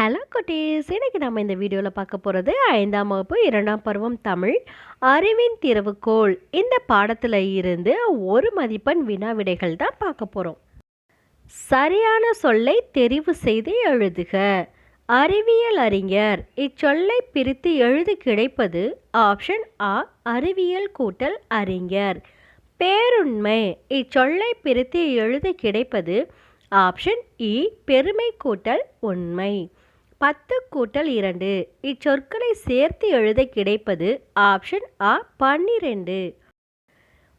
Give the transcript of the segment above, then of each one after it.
Hello குட்டீஸ். இன்னைக்கு நம்ம இந்த வீடியோவில் பார்க்க போகிறது ஐந்தாம் வகுப்பு இரண்டாம் பருவம் தமிழ் அறிவின் திறவுகோள். இந்த பாடத்தில் இருந்து ஒரு மதிப்பெண் வினா விடைகள் தான் பார்க்க போகிறோம் சரியான சொல்லை தெரிவு செய்து எழுதுக. அறிவியல் அறிஞர் இச்சொல்லை பிரித்து எழுதி கிடைப்பது ஆப்ஷன் ஆ அறிவியல் கூட்டல் அறிஞர். பேருண்மை இச்சொல்லை பிரித்து எழுதி கிடைப்பது ஆப்ஷன் இ பெருமை கூட்டல் உண்மை. பத்து கூட்டல் இரண்டு. இச்சொற்களை சேர்த்து எழுத கிடைப்பது ஆப்ஷன் ஆ பன்னிரெண்டு.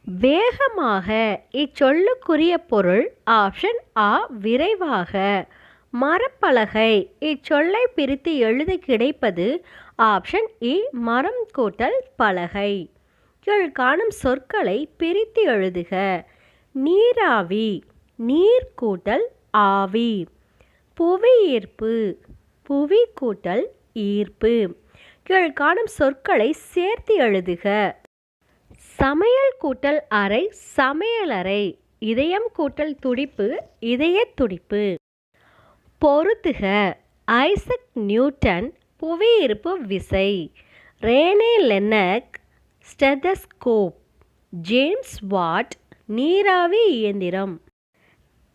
வேகமாக இச்சொல்லுக்குரிய பொருள் ஆப்ஷன் ஆ விரைவாக. மரப்பலகை இச்சொல்லை பிரித்து எழுத கிடைப்பது ஆப்ஷன் இ மரம் கூட்டல் பலகை. கீழ் காணும் சொற்களை பிரித்து எழுதுக. நீராவி நீர் கூட்டல் ஆவி. புவியீர்ப்பு புவி கூட்டல் ஈர்ப்பு. கீழ்காணும் சொற்களை சேர்த்து எழுதுக. சமையல் கூட்டல் அறை சமையலறை இதயம் கூட்டல் துடிப்பு இதய துடிப்பு. பொருத்துக. ஐசக் நியூட்டன் புவியீர்ப்பு விசை. Rene Laennec stethoscope. James Watt நீராவி இயந்திரம்.